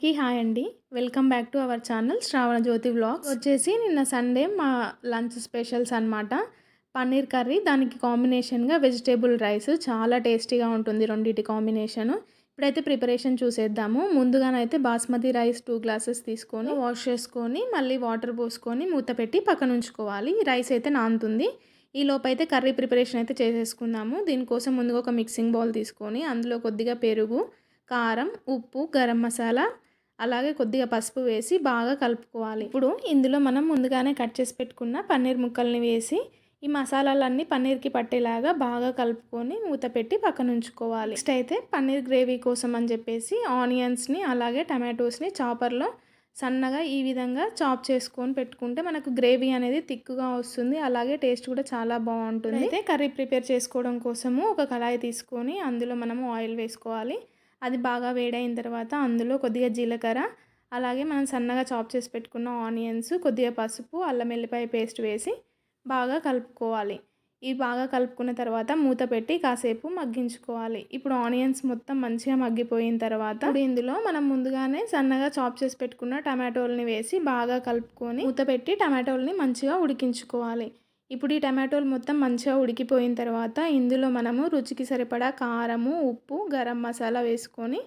కి హాయ్ అండి. Welcome back to our channel Shravana Jyothi vlogs. వచ్చేసి నిన్న సండే మా లంచ్ స్పెషల్స్ అన్నమాట. పన్నీర్ కర్రీ దానికి కాంబినేషన్గా వెజిటేబుల్ రైస్ చాలా టేస్టీగా ఉంటుంది రెండింటి కాంబినేషన్ ఇప్పుడైతే ప్రిపరేషన్ చూసేద్దాము. ముందుగానైతే బాస్మతి రైస్ టూ గ్లాసెస్ తీసుకొని వాష్ చేసుకొని మళ్ళీ వాటర్ పోసుకొని మూత పెట్టి పక్కన ఉంచుకోవాలి. రైస్ అయితే నానుతుంది. ఈ లోపైతే కర్రీ ప్రిపరేషన్ అయితే చేసేసుకుందాము. దీనికోసం ముందుగా ఒక మిక్సింగ్ బౌల్ తీసుకొని అందులో కొద్దిగా పెరుగు కారం ఉప్పు గరం మసాలా అలాగే కొద్దిగా పసుపు వేసి బాగా కలుపుకోవాలి. ఇప్పుడు ఇందులో మనం ముందుగానే కట్ చేసి పెట్టుకున్న పన్నీర్ ముక్కల్ని వేసి ఈ మసాలాలన్నీ పన్నీర్కి పట్టేలాగా బాగా కలుపుకొని మూత పెట్టి పక్కన ఉంచుకోవాలి. నెక్స్ట్ అయితే పన్నీర్ గ్రేవీ కోసం అని చెప్పేసి ఆనియన్స్ని అలాగే టమాటోస్ని చాపర్లో సన్నగా ఈ విధంగా చాప్ చేసుకొని పెట్టుకుంటే మనకు గ్రేవీ అనేది థిక్గా వస్తుంది. అలాగే టేస్ట్ కూడా చాలా బాగుంటుంది. అయితే కర్రీ ప్రిపేర్ చేసుకోవడం కోసము ఒక కళాయి తీసుకొని అందులో మనము ఆయిల్ వేసుకోవాలి. అది బాగా వేడైన తర్వాత అందులో కొద్దిగా జీలకర్ర అలాగే మనం సన్నగా చాప్ చేసి పెట్టుకున్న ఆనియన్స్ కొద్దిగా పసుపు అల్లం వెల్లిపాయ పేస్ట్ వేసి బాగా కలుపుకోవాలి. ఇవి బాగా కలుపుకున్న తర్వాత మూత పెట్టి కాసేపు మగ్గించుకోవాలి. ఇప్పుడు ఆనియన్స్ మొత్తం మంచిగా మగ్గిపోయిన తర్వాత ఇప్పుడు ఇందులో మనం ముందుగానే సన్నగా చాప్ చేసి పెట్టుకున్న టమాటోల్ని వేసి బాగా కలుపుకొని మూత పెట్టి టమాటోల్ని మంచిగా ఉడికించుకోవాలి. ఇప్పుడు ఈ టమాటోలు మొత్తం మంచిగా ఉడికిపోయిన తర్వాత ఇందులో మనము రుచికి సరిపడా కారము ఉప్పు గరం మసాలా వేసుకొని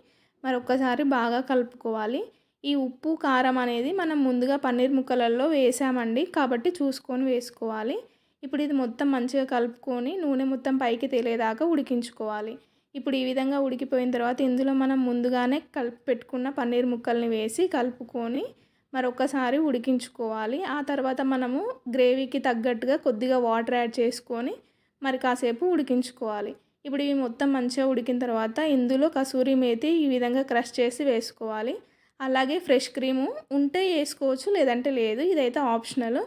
మరొకసారి బాగా కలుపుకోవాలి. ఈ ఉప్పు కారం అనేది మనం ముందుగా పన్నీర్ ముక్కలలో వేసామండి కాబట్టి చూసుకొని వేసుకోవాలి. ఇప్పుడు ఇది మొత్తం మంచిగా కలుపుకొని నూనె మొత్తం పైకి తేలేదాకా ఉడికించుకోవాలి. ఇప్పుడు ఈ విధంగా ఉడికిపోయిన తర్వాత ఇందులో మనం ముందుగానే కలిపి పెట్టుకున్న పన్నీర్ ముక్కల్ని వేసి కలుపుకొని మరొకసారి ఉడికించుకోవాలి. ఆ తర్వాత మనము గ్రేవీకి తగ్గట్టుగా కొద్దిగా వాటర్ యాడ్ చేసుకొని మరి కాసేపు ఉడికించుకోవాలి. ఇప్పుడు ఇవి మొత్తం మంచిగా ఉడికిన తర్వాత ఇందులో కసూరి మేతి ఈ విధంగా క్రష్ చేసి వేసుకోవాలి. అలాగే ఫ్రెష్ క్రీము ఉంటే వేసుకోవచ్చు లేదంటే లేదు. ఇదైతే ఆప్షనల్.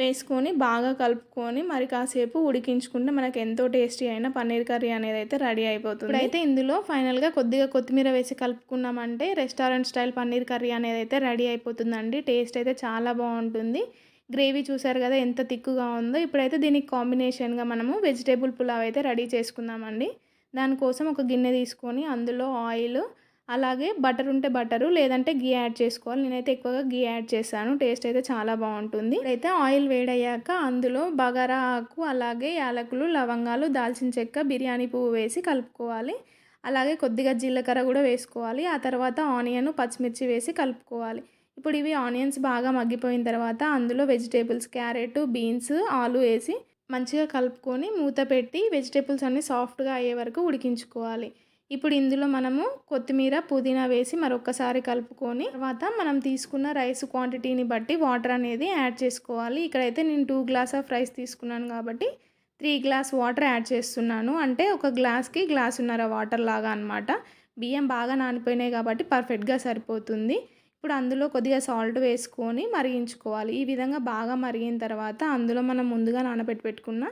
వేసుకొని బాగా కలుపుకొని మరి కాసేపు ఉడికించుకుంటే మనకు ఎంతో టేస్టీ అయిన పన్నీర్ కర్రీ అనేది అయితే రెడీ అయిపోతుంది. అయితే ఇందులో ఫైనల్గా కొద్దిగా కొత్తిమీర వేసి కలుపుకున్నామంటే రెస్టారెంట్ స్టైల్ పన్నీర్ కర్రీ అనేది అయితే రెడీ అయిపోతుందండి. టేస్ట్ అయితే చాలా బాగుంటుంది. గ్రేవీ చూసారు కదా ఎంత తిక్కుగా ఉందో. ఇప్పుడైతే దీనికి కాంబినేషన్గా మనము వెజిటేబుల్ పులావ్ అయితే రెడీ చేసుకుందామండి. దానికోసం ఒక గిన్నె తీసుకొని అందులో ఆయిల్ అలాగే బటర్ ఉంటే బటరు లేదంటే గీ యాడ్ చేసుకోవాలి. నేనైతే ఎక్కువగా గీ యాడ్ చేశాను. టేస్ట్ అయితే చాలా బాగుంటుంది. అయితే ఆయిల్ వేడయ్యాక అందులో బగారా ఆకు అలాగే యాలకులు లవంగాలు దాల్చిన చెక్క బిర్యానీ పువ్వు వేసి కలుపుకోవాలి. అలాగే కొద్దిగా జీలకర్ర కూడా వేసుకోవాలి. ఆ తర్వాత ఆనియన్ పచ్చిమిర్చి వేసి కలుపుకోవాలి. ఇప్పుడు ఇవి ఆనియన్స్ బాగా మగ్గిపోయిన తర్వాత అందులో వెజిటేబుల్స్ క్యారెట్ బీన్స్ ఆలు వేసి మంచిగా కలుపుకొని మూత పెట్టి వెజిటేబుల్స్ అన్నీ సాఫ్ట్గా అయ్యే వరకు ఉడికించుకోవాలి. ఇప్పుడు ఇందులో మనము కొత్తిమీర పుదీనా వేసి మరొకసారి కలుపుకొని తర్వాత మనం తీసుకున్న రైస్ క్వాంటిటీని బట్టి వాటర్ అనేది యాడ్ చేసుకోవాలి. ఇక్కడైతే నేను టూ గ్లాస్ ఆఫ్ రైస్ తీసుకున్నాను కాబట్టి త్రీ గ్లాస్ వాటర్ యాడ్ చేస్తున్నాను. అంటే ఒక గ్లాస్కి గ్లాసున్నర వాటర్ లాగా అనమాట బియ్యం బాగా నానిపోయినాయి కాబట్టి పర్ఫెక్ట్గా సరిపోతుంది. ఇప్పుడు అందులో కొద్దిగా సాల్ట్ వేసుకొని మరిగించుకోవాలి. ఈ విధంగా బాగా మరిగిన తర్వాత అందులో మనం ముందుగా నానబెట్టి పెట్టుకున్న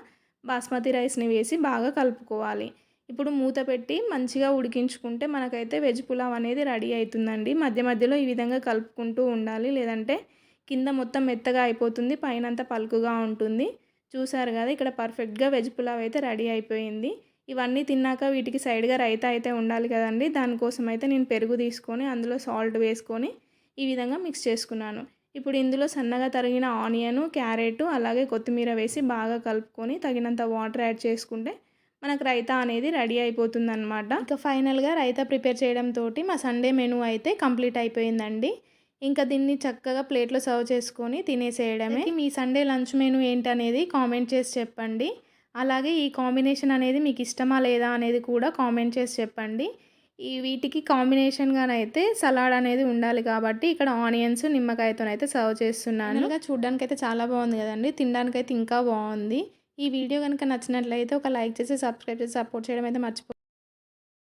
బాస్మతి రైస్ని వేసి బాగా కలుపుకోవాలి. ఇప్పుడు మూత పెట్టి మంచిగా ఉడికించుకుంటే మనకైతే వెజ్ పులావ్ అనేది రెడీ అవుతుందండి. మధ్య మధ్యలో ఈ విధంగా కలుపుకుంటూ ఉండాలి. లేదంటే కింద మొత్తం మెత్తగా అయిపోతుంది. పైన అంతా పలుకుగా ఉంటుంది. చూసారు కదా ఇక్కడ పర్ఫెక్ట్గా వెజ్ పులావ్ అయితే రెడీ అయిపోయింది. ఇవన్నీ తిన్నాక వీటికి సైడ్గా రైతా అయితే ఉండాలి కదండి. దానికోసం అయితే నేను పెరుగు తీసుకొని అందులో సాల్ట్ వేసుకొని ఈ విధంగా మిక్స్ చేసుకున్నాను. ఇప్పుడు ఇందులో సన్నగా తరిగిన ఆనియను క్యారెట్ అలాగే కొత్తిమీర వేసి బాగా కలుపుకొని తగినంత వాటర్ యాడ్ చేసుకుంటే మనకు రైతా అనేది రెడీ అయిపోతుంది అనమాట ఇంకా ఫైనల్గా రైతా ప్రిపేర్ చేయడంతో మా సండే మెనూ అయితే కంప్లీట్ అయిపోయిందండి. ఇంకా దీన్ని చక్కగా ప్లేట్లో సర్వ్ చేసుకొని తినేసేయడమే. మీ సండే లంచ్ మెనూ ఏంటనేది కామెంట్ చేసి చెప్పండి. అలాగే ఈ కాంబినేషన్ అనేది మీకు ఇష్టమా లేదా అనేది కూడా కామెంట్ చేసి చెప్పండి. ఈ వీటికి కాంబినేషన్గానైతే సలాడ్ అనేది ఉండాలి కాబట్టి ఇక్కడ ఆనియన్స్ నిమ్మకాయతోనైతే సర్వ్ చేస్తున్నాను. ఇంకా చూడడానికి అయితే చాలా బాగుంది కదండి. తినడానికి అయితే ఇంకా బాగుంది. ఈ వీడియో కనుక నచ్చినట్లయితే ఒక లైక్ చేసి సబ్స్క్రైబ్ చేసి సపోర్ట్ చేయడం అయితే మర్చిపో